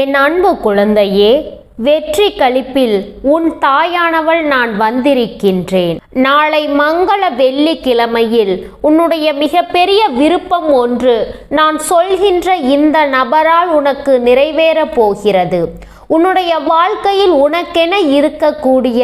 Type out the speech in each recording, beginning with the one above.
என் அன்பு குழந்தையே வெற்றி களிப்பில் உன் தாயானவள் நான் வந்திருக்கின்றேன். நாளை மங்கள வெள்ளிக்கிழமையில் உன்னுடைய மிகப்பெரிய விருப்பம் ஒன்று நான் சொல்கின்ற இந்த நபரால் உனக்கு நிறைவேறப் போகிறது. உன்னுடைய வாழ்க்கையில் உனக்கென இருக்கக்கூடிய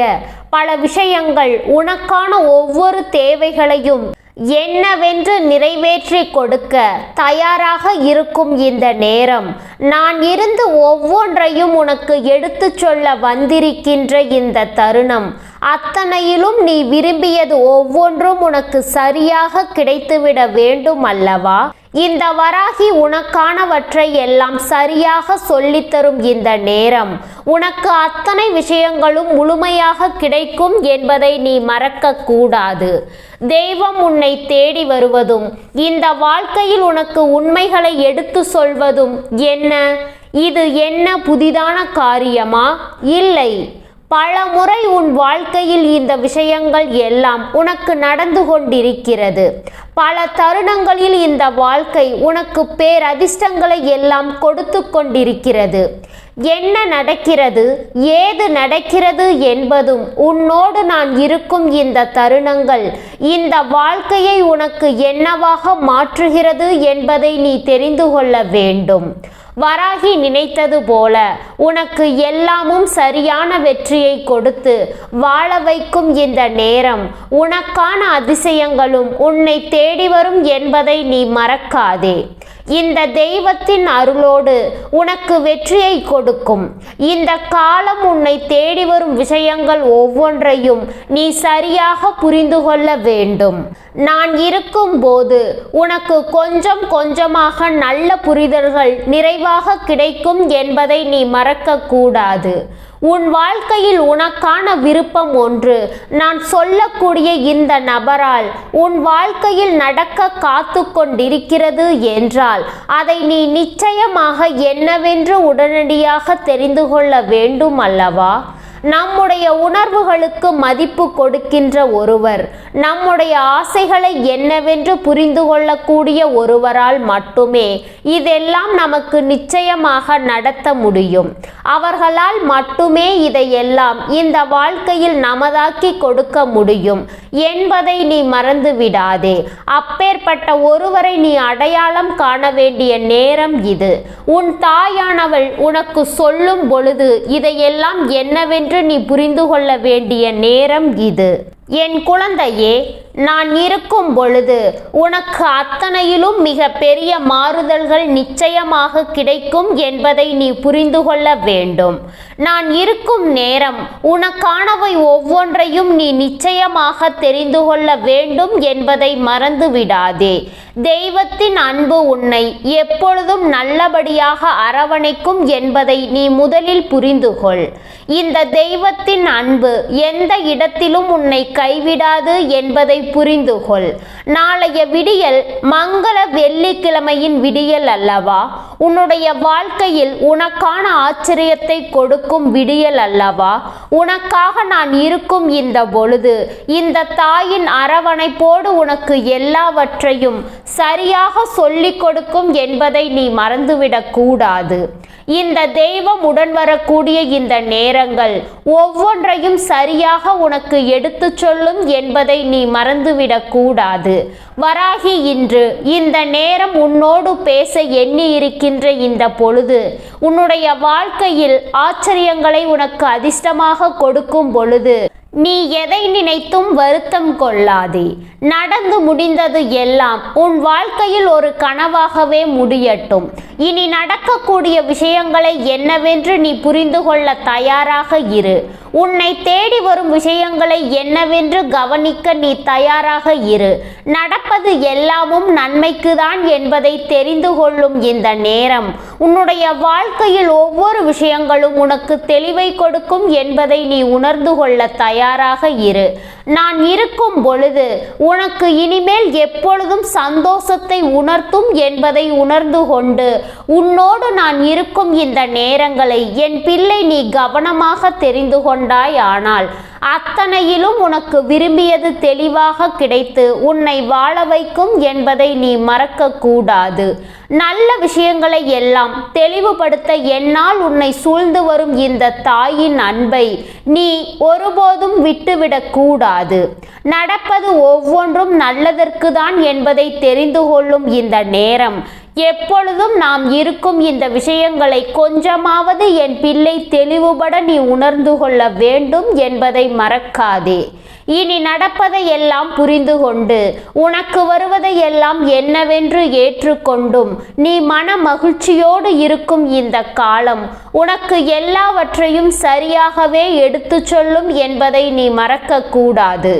பல விஷயங்கள் உனக்கான ஒவ்வொரு தேவைகளையும் என்னவென்று நிறைவேற்றி கொடுக்க தயாராக இருக்கும் இந்த நேரம். நான் இருந்து ஒவ்வொன்றையும் உனக்கு எடுத்துச் சொல்ல வந்திருக்கின்ற இந்த தருணம். அத்தனையிலும் நீ விரும்பியது ஒவ்வொன்றும் உனக்கு சரியாக கிடைத்துவிட வேண்டும் அல்லவா? இந்த வராகி உனக்கானவற்றை எல்லாம் சரியாக சொல்லித்தரும் இந்த நேரம். உனக்கு அத்தனை விஷயங்களும் முழுமையாக கிடைக்கும் என்பதை நீ மறக்க கூடாது. தெய்வம் உன்னை தேடி வருவதும் இந்த வாழ்க்கையில் உனக்கு உண்மைகளை எடுத்து சொல்வதும் என்ன? இது என்ன புதிதான காரியமா? இல்லை. பல முறை உன் வாழ்க்கையில் இந்த விஷயங்கள் எல்லாம் உனக்கு நடந்து கொண்டிருக்கிறது. பல தருணங்களில் இந்த வாழ்க்கை உனக்கு பேரதிர்ஷ்டங்களை எல்லாம் கொடுத்து கொண்டிருக்கிறது. என்ன நடக்கிறது? ஏது நடக்கிறது என்பதும் உன்னோடு நான் இருக்கும் இந்த தருணங்கள் இந்த வாழ்க்கையை உனக்கு என்னவாக மாற்றுகிறது என்பதை நீ தெரிந்து கொள்ள வேண்டும். வராகி நினைத்தது போல உனக்கு எல்லாமும் சரியான வெற்றியை கொடுத்து வாழ வைக்கும் இந்த நேரம். உனக்கான அதிசயங்களும் உன்னை தேடி வரும் என்பதை நீ மறக்காதே. இந்த தெய்வத்தின் அருளோடு உனக்கு வெற்றியை கொடுக்கும். இந்த காலம் உன்னை தேடி வரும் விஷயங்கள் ஒவ்வொன்றையும் நீ சரியாக புரிந்து கொள்ள வேண்டும். நான் இருக்கும்போது உனக்கு கொஞ்சம் கொஞ்சமாக நல்ல புரிதல்கள் நிறைவாக கிடைக்கும் என்பதை நீ மறக்கக்கூடாது. உன் வாழ்க்கையில் உனக்கான விருப்பம் ஒன்று. நான் சொல்லக்கூடிய இந்த நபரால் உன் வாழ்க்கையில் நடக்க காத்து கொண்டிருக்கிறது என்றால் அதை நீ நிச்சயமாக என்னவென்று உடனடியாக தெரிந்து கொள்ள வேண்டும் அல்லவா? நம்முடைய உணர்வுகளுக்கு மதிப்பு கொடுக்கின்ற ஒருவர் நம்முடைய ஆசைகளை என்னவென்று புரிந்து கொள்ளக்கூடிய ஒருவரால் மட்டுமே இதெல்லாம் நமக்கு நிச்சயமாக நடத்த முடியும். அவர்களால் மட்டுமே இதையெல்லாம் இந்த வாழ்க்கையில் நமதாக்கி கொடுக்க முடியும். என்பதை நீ மறந்து விடாதே. அப்பேற்பட்ட ஒருவரை நீ அடையாளம் காண வேண்டிய நேரம் இது. உன் தாயானவள் உனக்கு சொல்லும் பொழுது இதையெல்லாம் என்னவென்று நீ புரிந்து கொள்ள வேண்டிய நேரம் இது. என் குழந்தையே நான் இருக்கும் பொழுது உனக்கு அத்தனையிலும் மிக பெரிய மாறுதல்கள் நிச்சயமாக கிடைக்கும் என்பதை நீ புரிந்து கொள்ள வேண்டும். நான் இருக்கும் நேரம் உனக்கானவை ஒவ்வொன்றையும் நீ நிச்சயமாக தெரிந்து கொள்ள வேண்டும் என்பதை மறந்து விடாதே தெய்வத்தின் அன்பு உன்னை எப்பொழுதும் நல்லபடியாக அரவணைக்கும் என்பதை நீ முதலில் புரிந்து கொள். இந்த தெய்வத்தின் அன்பு எந்த இடத்திலும் உன்னை கைவிடாது என்பதை புரிந்து கொள். நாளைய விடியல் மங்கள வெள்ளிக்கிழமையின் விடியல் அல்லவா? உன்னுடைய வாழ்க்கையில் உனக்கான ஆச்சரியத்தை கொடுக்கும் விடியல் அல்லவா? உனக்காக நான் இருக்கும் இந்த பொழுது இந்த தாயின் அரவணைப்போடு உனக்கு எல்லாவற்றையும் சரியாக சொல்லிக் கொடுக்கும் என்பதை நீ மறந்துவிடக் கூடாது. இந்த தெய்வம் உடன் வரக்கூடிய இந்த நேரங்கள் ஒவ்வொன்றையும் சரியாக உனக்கு எடுத்துச் சொல்லும் என்பதை நீ மறந்துவிடக் கூடாது. வராகி இன்று இந்த நேரம் உன்னோடு பேச எண்ணி இருக்கின்ற இந்த பொழுது உன்னுடைய வாழ்க்கையில் ஆச்சரியங்களை உனக்கு அதிர்ஷ்டமாக கொடுக்கும் பொழுது நீ எதை நினைத்தும் வருத்தம் கொள்ளாதே. நடந்து முடிந்தது எல்லாம் உன் வாழ்க்கையில் ஒரு கனவாகவே முடியட்டும். இனி நடக்கக்கூடிய விஷயங்களை என்னவென்று நீ புரிந்து கொள்ள தயாராக இரு. உன்னை தேடி வரும் விஷயங்களை என்னவென்று கவனிக்க நீ தயாராக இரு. நடப்பது எல்லாமும் நன்மைக்குதான் என்பதை தெரிந்து கொள்ளும் இந்த நேரம். உன்னுடைய வாழ்க்கையில் ஒவ்வொரு விஷயங்களும் உனக்கு தெளிவை கொடுக்கும் என்பதை நீ உணர்ந்து கொள்ள தயாராக இரு. நான் இருக்கும் பொழுது உனக்கு இனிமேல் எப்பொழுதும் சந்தோஷத்தை உணர்த்தும் என்பதை உணர்ந்து கொண்டு உன்னோடு நான் இருக்கும் இந்த நேரங்களை என் பிள்ளை நீ கவனமாக தெரிந்து கொண்டாய் ஆனால் அத்தனையிலும் உனக்கு விரும்பியது தெளிவாக கிடைத்து உன்னை வாழ வைக்கும் என்பதை நீ மறக்க கூடாது. நல்ல விஷயங்களை எல்லாம் தெளிவுபடுத்த என்னால் உன்னை சூழ்ந்து வரும் இந்த தாயின் அன்பை நீ ஒருபோதும் விட்டுவிடக் கூடாது. நடப்பது ஒவ்வொன்றும் நல்லதற்கு தான் என்பதை தெரிந்து கொள்ளும் இந்த நேரம். எப்பொழுதும் நாம் இருக்கும் இந்த விஷயங்களை கொஞ்சமாவது என் பிள்ளை தெளிவுபட நீ உணர்ந்து கொள்ள வேண்டும் என்பதை மறக்காதே. இனி நடப்பதை எல்லாம் புரிந்து கொண்டு உனக்கு வருவதை எல்லாம் என்னவென்று ஏற்றுக்கொண்டும் நீ மன மகிழ்ச்சியோடு இருக்கும் இந்த காலம் உனக்கு எல்லாவற்றையும் சரியாகவே எடுத்துச் சொல்லும் என்பதை நீ மறக்க கூடாது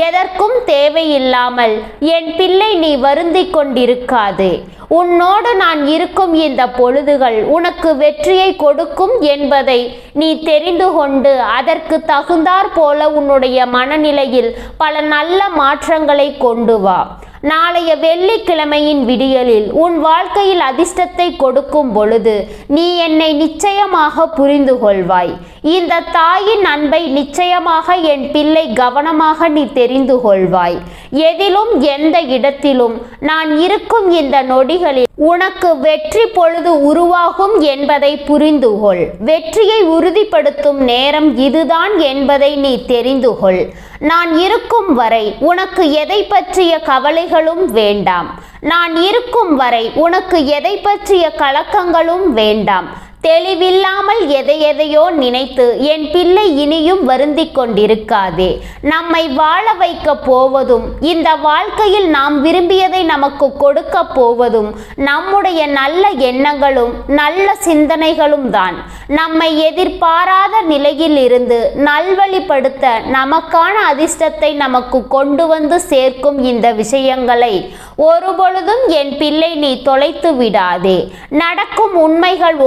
எதற்கும் தேவையில்லாமல் என் பிள்ளை நீ வருந்திக் கொண்டிருக்காதே. உன்னோடு நான் இருக்கும் இந்த பொழுதுகள் உனக்கு வெற்றியை கொடுக்கும் என்பதை நீ தெரிந்து கொண்டு அதற்கு தகுந்தாற் போல உன்னுடைய சூழ்நிலையில் பல நல்ல மாற்றங்களை கொண்டு வா. நாளைய வெள்ளிக்கிழமையின் விடியலில் உன் வாழ்க்கையில் அதிர்ஷ்டத்தை கொடுக்கும் பொழுது நீ என்னை நிச்சயமாக புரிந்து கொள்வாய் இந்த தாயின் அன்பை நிச்சயமாக என் பிள்ளை கவனமாக நீ தெரிந்து கொள்வாய். எதிலும் எந்த இடத்திலும் நான் இருக்கும் இந்த நொடிகளில் உனக்கு வெற்றி பொழுது உருவாகும் என்பதை புரிந்து கொள். வெற்றியை உறுதிப்படுத்தும் நேரம் இதுதான் என்பதை நீ தெரிந்து கொள். நான் இருக்கும் வரை உனக்கு எதை பற்றிய கவலைகளும் வேண்டாம். நான் இருக்கும் வரை உனக்கு எதை பற்றிய கலக்கங்களும் வேண்டாம். தெளிவில்லாமல் எதை எதையோ நினைத்து என் பிள்ளை இனியும் வருந்திக் கொண்டிருக்காதே. நம்மை வாழ வைக்க போவதும் இந்த வாழ்க்கையில் நாம் விரும்பியதை நமக்கு கொடுக்க போவதும் நம்முடைய நல்ல எண்ணங்களும் நல்ல சிந்தனைகளும் தான். நம்மை எதிர்பாராத நிலையில் இருந்து நல்வழிப்படுத்த நமக்கான அதிர்ஷ்டத்தை நமக்கு கொண்டு வந்து சேர்க்கும் இந்த விஷயங்களை ஒருபொழுதும் என் பிள்ளை நீ தொலைத்து விடாதே. நடக்கும் உண்மைகள்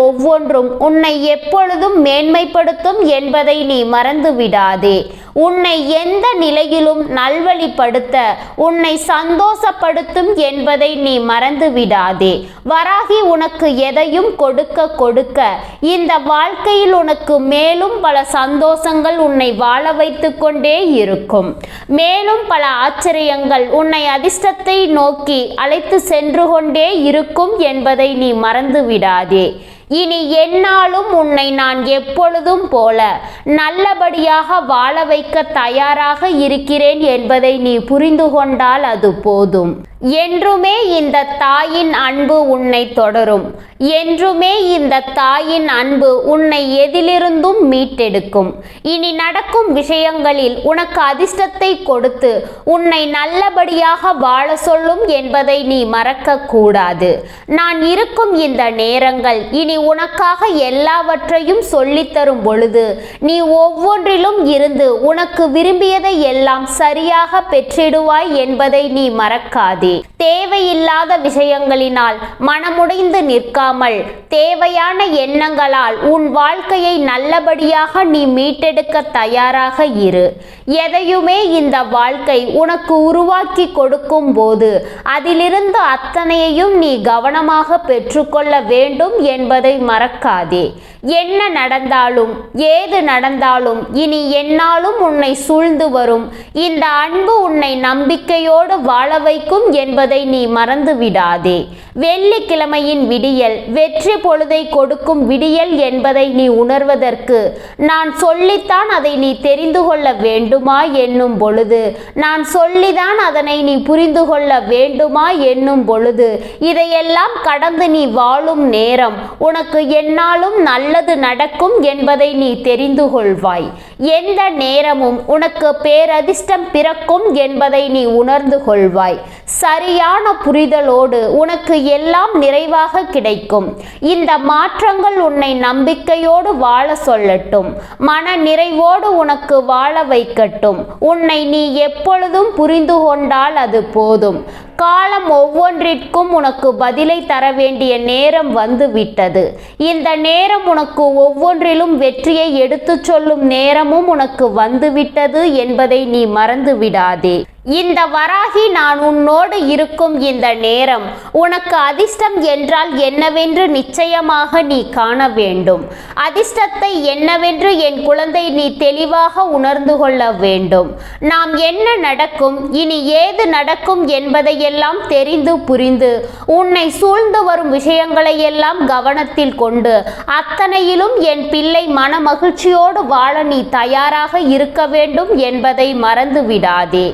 ஒவ்வொன்றும் உன்னை எப்பொழுதும் மேன்மைப்படுத்தும் என்பதை நீ மறந்து விடாதே உன்னை எந்த நிலையிலும் நல்வழிப்படுத்த உன்னை சந்தோஷப்படுத்தும் என்பதை நீ மறந்து விடாதே வராகி உனக்கு எதையும் கொடுக்க கொடுக்க இந்த வாழ்க்கையில் உனக்கு மேலும் பல சந்தோஷங்கள் உன்னை வாழ வைத்து கொண்டே இருக்கும். மேலும் பல ஆச்சரியங்கள் உன்னை அதிர்ஷ்டத்தை நோக்கி அழைத்து சென்று கொண்டே இருக்கும் என்பதை நீ மறந்து விடாதே இனி என்னாலும் உன்னை நான் எப்பொழுதும் போல நல்லபடியாக வாழ வைக்க தயாராக இருக்கிறேன் என்பதை நீ புரிந்து கொண்டால் அது போதும். என்றுமே இந்த தாயின் அன்பு உன்னை தொடரும். என்றுமே இந்த தாயின் அன்பு உன்னை எதிலிருந்தும் மீட்டெடுக்கும். இனி நடக்கும் விஷயங்களில் உனக்கு அதிர்ஷ்டத்தை கொடுத்து உன்னை நல்லபடியாக வாழ சொல்லும் என்பதை நீ மறக்க கூடாது நான் இருக்கும் இந்த நேரங்கள் இனி உனக்காக எல்லாவற்றையும் சொல்லித்தரும் பொழுது நீ ஒவ்வொன்றிலும் இருந்து உனக்கு விரும்பியதை எல்லாம் சரியாக பெற்றிடுவாய் என்பதை நீ மறக்காதே. தேவையில்லாத விஷயங்களினால் மனமுடைந்து நிற்காமல் தேவையான எண்ணங்களால் உன் வாழ்க்கையை நல்லபடியாக நீ மீட்டெடுக்க தயாராக இரு. எதையுமே இந்த வாழ்க்கை உனக்கு உருவாக்கி கொடுக்கும் போது அதிலிருந்து அத்தனையையும் நீ கவனமாக பெற்றுக்கொள்ள வேண்டும் என்பதை மறக்காதே. என்ன நடந்தாலும் ஏது நடந்தாலும் இனி என்னாலும் உன்னை சூழ்ந்து வரும். இந்த அன்பு உன்னை நம்பிக்கையோடு வாழ வைக்கும் என்பதை நீ மறந்து விடாதே வெள்ளிக்கிழமையின் விடியல் வெற்றி பொழுதை கொடுக்கும் விடியல் என்பதை நீ உணர்வதற்கு நான் சொல்லித்தான் அதை நீ தெரிந்து கொள்ள வேண்டுமா என்னும் பொழுது. நான் சொல்லிதான் அதனை நீ புரிந்து கொள்ள வேண்டுமா என்னும் பொழுது. இதையெல்லாம் கடந்து நீ வாழும் நேரம் உனக்கு என்னாலும் நல்லது நடக்கும் என்பதை நீ தெரிந்து கொள்வாய். எந்த நேரமும் உனக்கு பேரதிர்ஷ்டம் பிறக்கும் என்பதை நீ உணர்ந்து கொள்வாய். சரியான புரிதலோடு உனக்கு எல்லாம் நிறைவாக கிடைக்கும். இந்த மாற்றங்கள் உன்னை நம்பிக்கையோடு வாழ சொல்லட்டும். மன நிறைவோடு உனக்கு வாழ வைக்கட்டும். உன்னை நீ எப்பொழுதும் புரிந்து கொண்டால் அது போதும். காலம் ஒவ்வொன்றிற்கும் உனக்கு பதிலை தர வேண்டிய நேரம் வந்துவிட்டது. இந்த நேரம் உனக்கு ஒவ்வொன்றிலும் வெற்றியை எடுத்துச் சொல்லும் நேரமும் உனக்கு வந்துவிட்டது என்பதை நீ மறந்து விடாதே இந்த வராகி நான் உன்னோடு இருக்கும் இந்த நேரம் உனக்கு அதிர்ஷ்டம் என்றால் என்னவென்று நிச்சயமாக நீ காண வேண்டும். அதிர்ஷ்டத்தை என்னவென்று என் குழந்தை நீ தெளிவாக உணர்ந்து கொள்ள வேண்டும். நாம் என்ன நடக்கும்? இனி ஏது நடக்கும் என்பதை எல்லாம் தெரிந்து புரிந்து உன்னை சூழ்ந்து வரும் விஷயங்களை எல்லாம் கவனத்தில் கொண்டு அத்தனையிலும் என் பிள்ளை மன மகிழ்ச்சியோடு வாழ நீ தயாராக இருக்க வேண்டும் என்பதை மறந்து விடாதே.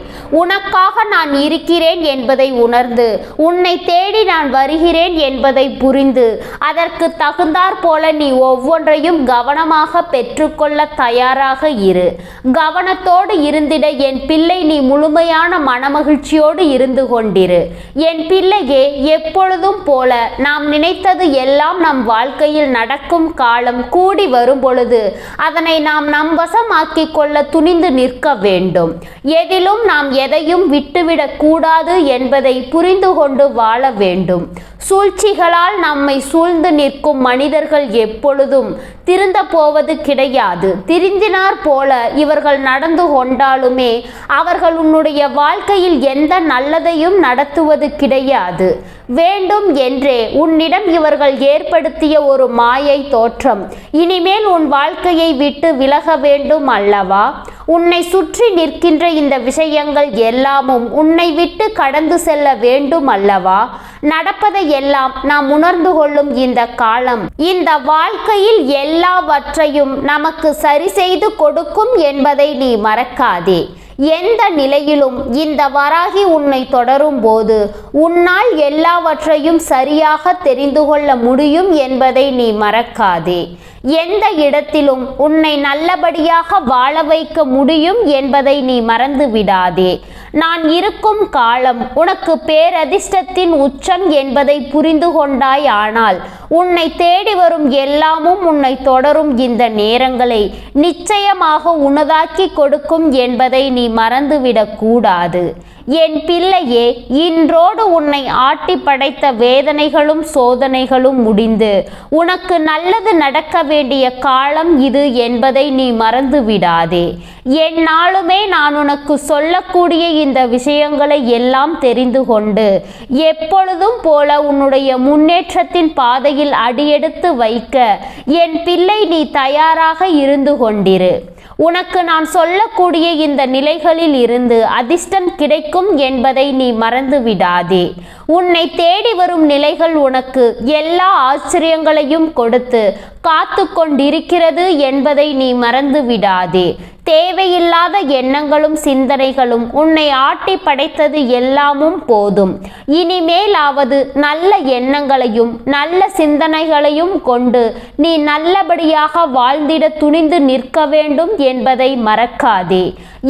உனக்காக நான் இருக்கிறேன் என்பதை உணர்ந்து உன்னை தேடி நான் வருகிறேன் என்பதை புரிந்து அதற்கு தகுந்தாற் போல நீ ஒவ்வொன்றையும் கவனமாக பெற்றுக்கொள்ள தயாராக இரு. கவனத்தோடு இருந்திட என் பிள்ளை நீ முழுமையான மனமகிழ்ச்சியோடு இருந்து கொண்டிரு. என் பிள்ளையே எப்பொழுதும் போல நாம் நினைத்தது எல்லாம் நம் வாழ்க்கையில் நடக்கும் காலம் கூடி வரும் பொழுது அதனை நாம் நம் வசமாக்கிக் கொள்ள துணிந்து நிற்க வேண்டும். எதிலும் நாம் எதையும் விட்டுவிடக் கூடாது என்பதை புரிந்து கொண்டு வாழ வேண்டும். சூழ்ச்சிகளால் நம்மை சூழ்ந்து நிற்கும் மனிதர்கள் எப்பொழுதும் திருந்த போவது கிடையாது. திரிந்தினார் போல இவர்கள் நடந்து கொண்டாலுமே அவர்கள் உன்னுடைய வாழ்க்கையில் எந்த நல்லதையும் நடத்துவது கிடையாது வேண்டும் என்றே உன்னிடம் இவர்கள் ஏற்படுத்திய ஒரு மாயை தோற்றம். இனிமேல் உன் வாழ்க்கையை விட்டு விலக வேண்டும் அல்லவா? உன்னை சுற்றி நிற்கின்ற இந்த விஷயங்கள் எல்லாமும் உன்னை விட்டு கடந்து செல்ல வேண்டும் அல்லவா? நடப்பதை எல்லாம் நாம் உணர்ந்து கொள்ளும் இந்த காலம். இந்த வாழ்க்கையில் எல்லாவற்றையும் நமக்கு சரி செய்து கொடுக்கும் என்பதை நீ மறக்காதே. எந்த நிலையிலும் இந்த வராகி உன்னை தொடரும் போது உன்னால் எல்லாவற்றையும் சரியாக தெரிந்து கொள்ள முடியும் என்பதை நீ மறக்காதே. எந்த இடத்திலும் உன்னை நல்லபடியாக வாழ வைக்க முடியும் என்பதை நீ மறந்து விடாதே. நான் இருக்கும் காலம் உனக்கு பேரதிர்ஷ்டத்தின் உச்சம் என்பதை புரிந்து கொண்டாய் ஆனால் உன்னை தேடி வரும் எல்லாமும் உன்னை தொடரும் இந்த நேரங்களை நிச்சயமாக உனதாக்கி கொடுக்கும் என்பதை நீ மறந்துவிடக் கூடாது. என் பிள்ளையே இன்றோடு உன்னை ஆட்டி படைத்த வேதனைகளும் சோதனைகளும் முடிந்து. உனக்கு நல்லது நடக்க வேண்டிய காலம் இது என்பதை நீ மறந்து விடாதே என்னாலுமே நான் உனக்கு சொல்லக்கூடிய இந்த விஷயங்களை எல்லாம் தெரிந்து கொண்டு எப்பொழுதும் போல உன்னுடைய முன்னேற்றத்தின் பாதையில் அடியெடுத்து வைக்க என் பிள்ளை நீ தயாராக இருந்து கொண்டிரு. உனக்கு நான் சொல்லக்கூடிய இந்த நிலைகளில் இருந்து அதிர்ஷ்டம் கிடைக்கும் என்பதை நீ மறந்து விடாதே உன்னை தேடி வரும் நிலைகள் உனக்கு எல்லா ஆச்சரியங்களையும் கொடுத்து காத்து கொண்டிருக்கிறது என்பதை நீ மறந்து விடாதே தேவையில்லாத எண்ணங்களும் சிந்தனைகளும் உன்னை ஆட்டி படைத்தது எல்லாமும் போதும். இனிமேலாவது நல்ல எண்ணங்களையும் நல்ல சிந்தனைகளையும் கொண்டு நீ நல்லபடியாக வாழ்ந்திட துணிந்து நிற்க வேண்டும் என்பதை மறக்காதே.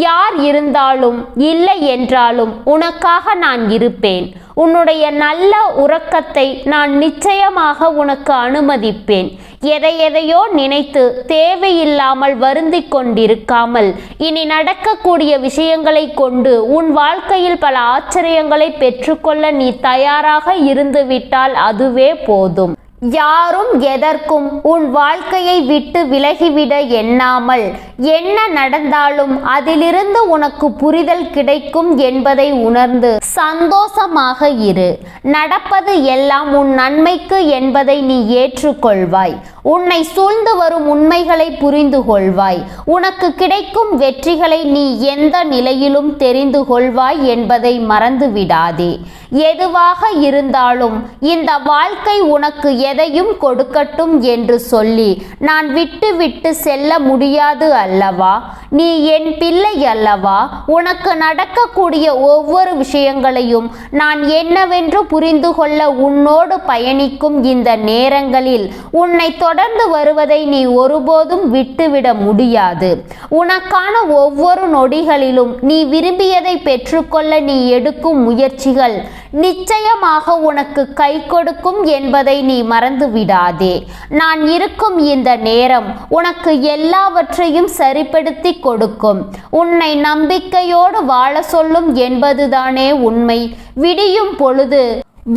யார் இருந்தாலும் இல்லை என்றாலும் உனக்காக நான் இருப்பேன். உன்னுடைய நல்ல உறக்கத்தை நான் நிச்சயமாக உனக்கு அனுமதிப்பேன். எதை எதையோ நினைத்து தேவையில்லாமல் வருந்திக் கொண்டிருக்காமல் இனி நடக்கக்கூடிய விஷயங்களை கொண்டு உன் வாழ்க்கையில் பல ஆச்சரியங்களை பெற்றுக்கொள்ள நீ தயாராக இருந்துவிட்டால் அதுவே போதும். யாரும் எதற்கும் உன் வாழ்க்கையை விட்டு விலகிவிட எண்ணாமல். என்ன நடந்தாலும் அதிலிருந்து உனக்கு புரிதல் கிடைக்கும் என்பதை உணர்ந்து சந்தோஷமாக இரு. நடப்பது எல்லாம் உன் நன்மைக்கு என்பதை நீ ஏற்றுக்கொள்வாய். உன்னை சூழ்ந்து வரும் உண்மைகளை புரிந்து கொள்வாய். உனக்கு கிடைக்கும் வெற்றிகளை நீ எந்த நிலையிலும் தெரிந்து கொள்வாய் என்பதை மறந்து விடாதே. எதுவாக இருந்தாலும் இந்த வாழ்க்கை உனக்கு எதையும் கொடுக்கட்டும் என்று சொல்லி நான் விட்டு விட்டு செல்ல முடியாது அல்லவா? நீ என் பிள்ளை அல்லவா? உனக்கு நடக்கக்கூடிய ஒவ்வொரு விஷயங்களையும் நான் என்னவென்று புரிந்து கொள்ள உன்னோடு பயணிக்கும் இந்த நேரங்களில் உன்னை தொடர்ந்து வருவதை நீ ஒருபோதும் விட்டுவிட முடியாது. உனக்கான ஒவ்வொரு நொடிகளிலும் நீ விரும்பியதை பெற்றுக்கொள்ள நீ எடுக்கும் முயற்சிகள் நிச்சயமாக உனக்கு கை கொடுக்கும் என்பதை நீ மறந்து விடாதே. நான் இருக்கும் இந்த நேரம் உனக்கு எல்லாவற்றையும் சரிப்படுத்தி கொடுக்கும். உன்னை நம்பிக்கையோடு வாழ சொல்லும் என்பதுதானே உண்மை. விடியும் பொழுது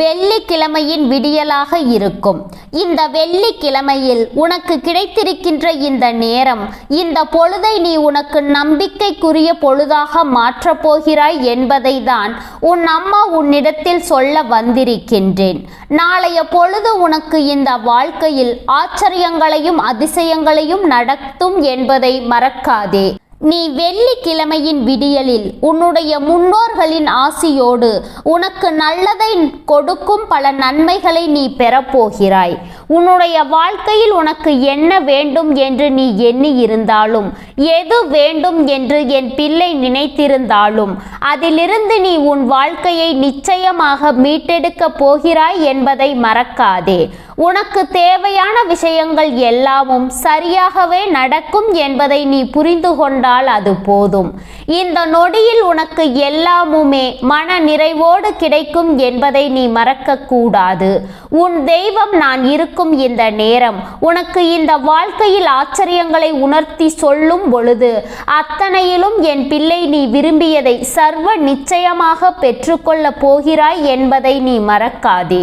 வெள்ளிக்கிழமையின் விடியலாக இருக்கும். இந்த வெள்ளிக்கிழமையில் உனக்கு கிடைத்திருக்கின்ற இந்த நேரம் இந்த பொழுதை நீ உனக்கு நம்பிக்கைக்குரிய பொழுதாக மாற்றப் போகிறாய் என்பதை தான் உன் அம்மா உன்னிடத்தில் சொல்ல வந்திருக்கின்றேன். நாளைய பொழுது உனக்கு இந்த வாழ்க்கையில் ஆச்சரியங்களையும் அதிசயங்களையும் நடத்தும் என்பதை மறக்காதே. நீ வெள்ளிக்கிழமையின் விடியலில் உன்னுடைய முன்னோர்களின் ஆசியோடு உனக்கு நல்லதை கொடுக்கும் பல நன்மைகளை நீ பெறப்போகிறாய். உன்னுடைய வாழ்க்கையில் உனக்கு என்ன வேண்டும் என்று நீ எண்ணி இருந்தாலும் எது வேண்டும் என்று என் பிள்ளை நினைத்திருந்தாலும் அதிலிருந்து நீ உன் வாழ்க்கையை நிச்சயமாக மீட்டெடுக்கப் போகிறாய் என்பதை மறக்காதே. உனக்கு தேவையான விஷயங்கள் எல்லாமும் சரியாகவே நடக்கும் என்பதை நீ புரிந்து கொண்டால் அது போதும். இந்த நொடியில் உனக்கு எல்லாமுமே மன நிறைவோடு கிடைக்கும் என்பதை நீ மறக்கக்கூடாது. உன் தெய்வம் நான் இருக்கும் இந்த நேரம் உனக்கு இந்த வாழ்க்கையில் ஆச்சரியங்களை உணர்த்தி சொல்லும் பொழுது அத்தனையிலும் என் பிள்ளை நீ விரும்பியதை சர்வ நிச்சயமாக பெற்றுக்கொள்ளப் போகிறாய் என்பதை நீ மறக்காதே.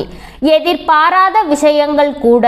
எதிர்பாராத விஷயங்கள் கூட.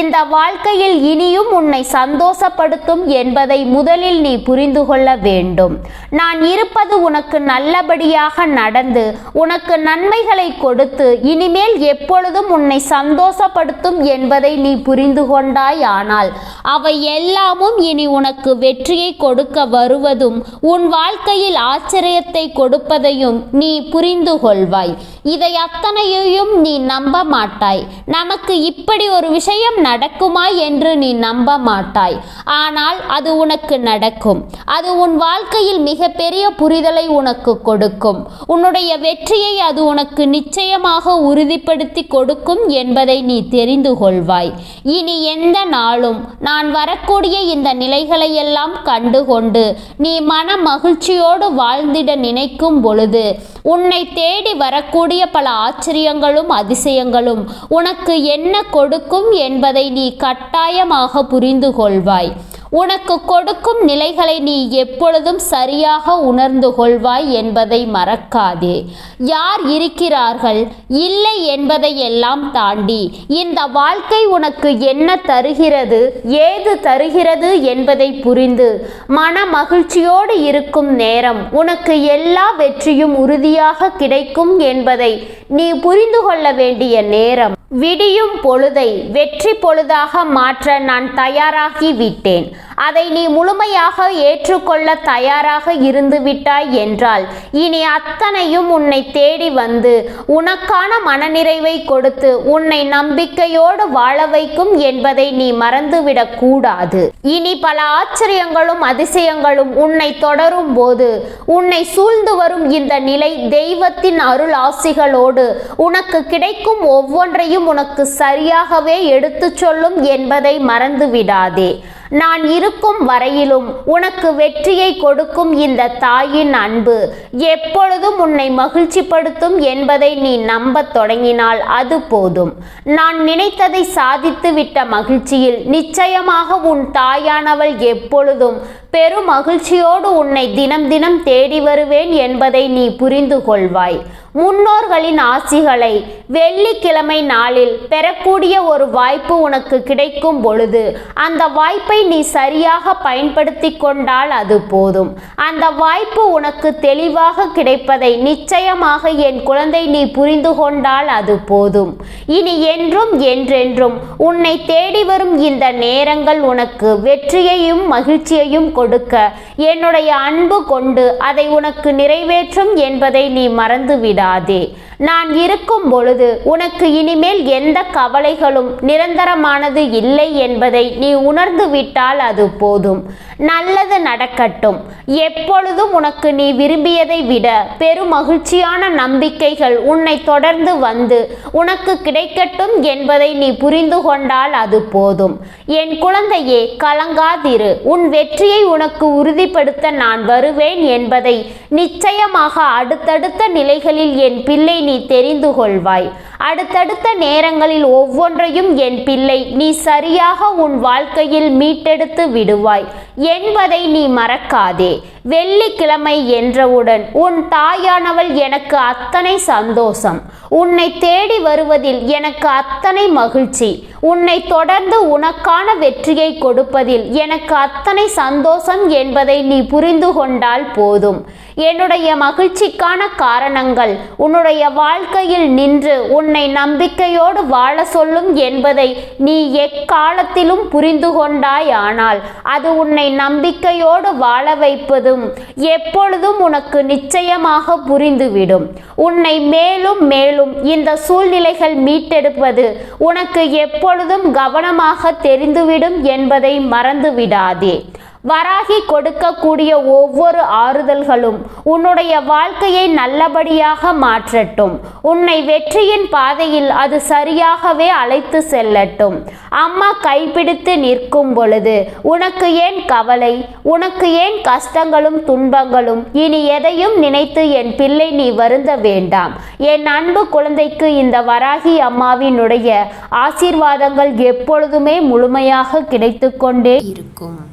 இந்த வாழ்க்கையில் இனியும் உன்னை சந்தோஷப்படுத்தும் என்பதை முதலில் நீ புரிந்து கொள்ள வேண்டும். நான் இருப்பது உனக்கு நல்லபடியாக நடந்து உனக்கு நன்மைகளை கொடுத்து இனிமேல் எப்பொழுதும் உன்னை சந்தோஷப்படுத்தும் என்பதை நீ புரிந்து கொண்டாய் ஆனால் அவை எல்லாமும் இனி உனக்கு வெற்றியை கொடுக்க வருவதும் உன் வாழ்க்கையில் ஆச்சரியத்தை கொடுப்பதையும் நீ புரிந்து கொள்வாய். இதை அத்தனையையும் நீ நம்ப மாட்டாய் நமக்கு இப்படி ஒரு விஷயம் நடக்குமா என்று நீ நம்ப மாட்டாய் ஆனால் அது உனக்கு நடக்கும். அது உன் வாழ்க்கையில் மிகப்பெரிய புரிதலை உனக்கு கொடுக்கும். உன்னுடைய வெற்றியை அது உனக்கு நிச்சயமாக உறுதிப்படுத்தி கொடுக்கும் என்பதை நீ தெரிந்து கொள்வாய். இனி எந்த நாளும் நான் வரக்கூடிய இந்த நிலைகளையெல்லாம் கண்டுகொண்டு நீ மன மகிழ்ச்சியோடு வாழ்ந்திட நினைக்கும் பொழுது உன்னை தேடி வரக்கூடிய பல ஆச்சரியங்களும் அதிசயங்களும் உனக்கு என்ன கொடுக்கும் என்பதை நீ கட்டாயமாக புரிந்து கொள்வாய் உனக்கு கொடுக்கும் நிலைகளை நீ எப்பொழுதும் சரியாக உணர்ந்து கொள்வாய் என்பதை மறக்காதே. யார் இருக்கிறார்கள்? இல்லை என்பதை எல்லாம் தாண்டி இந்த வாழ்க்கை உனக்கு என்ன தருகிறது? ஏது தருகிறது என்பதை புரிந்து மன மகிழ்ச்சியோடு இருக்கும் நேரம் உனக்கு எல்லா வெற்றியும் உறுதியாக கிடைக்கும் என்பதை நீ புரிந்து கொள்ள வேண்டிய நேரம். விடியும் பொழுதை வெற்றி பொழுதாக மாற்ற நான் தயாராகி விட்டேன் அதை நீ முழுமையாக ஏற்றுக்கொள்ள தயாராக இருந்து விட்டாய் என்றால் இனி அத்தனையும் உன்னை தேடி வந்து உனக்கான மனநிறைவை கொடுத்து உன்னை நம்பிக்கையோடு வாழ வைக்கும் என்பதை நீ மறந்துவிடக் கூடாது. இனி பல ஆச்சரியங்களும் அதிசயங்களும் உன்னை தொடரும் போது உன்னை சூழ்ந்து வரும் இந்த நிலை தெய்வத்தின் அருள் ஆசிகளோடு உனக்கு கிடைக்கும் ஒவ்வொன்றையும் உனக்கு சரியாகவே எடுத்துச் சொல்லும் என்பதை மறந்து விடாதே நான் இருக்கும் வரையிலும் உனக்கு வெற்றியை கொடுக்கும் இந்த தாயின் அன்பு எப்பொழுதும் உன்னை மகிழ்ச்சிப்படுத்தும் என்பதை நீ நம்பத் தொடங்கினால் அது போதும். நான் நினைத்ததை சாதித்து விட்ட மகிழ்ச்சியில் நிச்சயமாக உன் தாயானவள் எப்பொழுதும் பெரும் மகிழ்ச்சியோடு உன்னை தினம் தினம் தேடி வருவேன் என்பதை நீ புரிந்து கொள்வாய். முன்னோர்களின் ஆசிகளை வெள்ளிக்கிழமை நாளில் பெறக்கூடிய ஒரு வாய்ப்பு உனக்கு கிடைக்கும் பொழுது அந்த வாய்ப்பை நீ சரியாக பயன்படுத்தி கொண்டால் அது போதும். அந்த வாய்ப்பு உனக்கு தெளிவாக கிடைப்பதை நிச்சயமாக என் குழந்தை நீ புரிந்து கொண்டால் அது போதும். இனி என்றும் என்றென்றும் உன்னை தேடி வரும் இந்த நேரங்கள் உனக்கு வெற்றியையும் மகிழ்ச்சியையும் கொடுக்க என்னுடைய அன்பு கொண்டு அதை உனக்கு நிறைவேற்றும் என்பதை நீ மறந்துவிட விடாதே. நான் இருக்கும் பொழுது உனக்கு இனிமேல் எந்த கவலைகளும் நிரந்தரமானது இல்லை என்பதை நீ உணர்ந்து விட்டால் அது போதும். நல்லது நடக்கட்டும். எப்பொழுதும் உனக்கு நீ விரும்பியதை விட பெரும் மகிழ்ச்சியான நம்பிக்கைகள் உன்னை தொடர்ந்து வந்து உனக்கு கிடைக்கட்டும் என்பதை நீ புரிந்து கொண்டால் அது போதும். என் குழந்தையே கலங்காதிரு. உன் வெற்றியை உனக்கு உறுதிப்படுத்த நான் வருவேன் என்பதை நிச்சயமாக அடுத்தடுத்த நிலைகளில் என் பிள்ளை நீ தெரிந்து கொள்வாய். அடுத்தடுத்த நேரங்களில் ஒவ்வொன்றையும் என் பிள்ளை நீ சரியாக உன் வாழ்க்கையில் மீட்டெடுத்து விடுவாய். என்பதை நீ மறக்காதே. வெள்ளிக்கிழமை என்றவுடன் உன் தாயானவள் எனக்கு அத்தனை சந்தோஷம். உன்னை தேடி வருவதில் எனக்கு அத்தனை மகிழ்ச்சி. உன்னை தொடர்ந்து உனக்கான வெற்றியை கொடுப்பதில் எனக்கு அத்தனை சந்தோஷம் என்பதை நீ புரிந்து கொண்டால் போதும். என்னுடைய மகிழ்ச்சிக்கான காரணங்கள். உன்னுடைய வாழ்க்கையில் நின்று உன்னை நம்பிக்கையோடு வாழ சொல்லும் என்பதை நீ எக்காலத்திலும் புரிந்து கொண்டாயானால் அது உன்னை நம்பிக்கையோடு வாழ வைப்பதும் எப்பொழுதும் உனக்கு நிச்சயமாக புரிந்துவிடும். உன்னை மேலும் மேலும் இந்த சூழ்நிலைகள் மீட்டெடுப்பது உனக்கு எப்பொழுதும் கவனமாக தெரிந்துவிடும் என்பதை மறந்துவிடாதே. வராகி கொடுக்கக்கூடிய ஒவ்வொரு ஆறுதல்களும் உன்னுடைய வாழ்க்கையை நல்லபடியாக மாற்றட்டும். உன்னை வெற்றியின் பாதையில் அது சரியாகவே அழைத்து செல்லட்டும். அம்மா கைப்பிடித்து நிற்கும் பொழுது உனக்கு ஏன் கவலை? உனக்கு ஏன் கஷ்டங்களும் துன்பங்களும்? இனி எதையும் நினைத்து என் பிள்ளை நீ வருந்த வேண்டாம். என் அன்பு குழந்தைக்கு இந்த வராகி அம்மாவினுடைய ஆசீர்வாதங்கள் எப்பொழுதுமே முழுமையாக கிடைத்து கொண்டே இருக்கும்.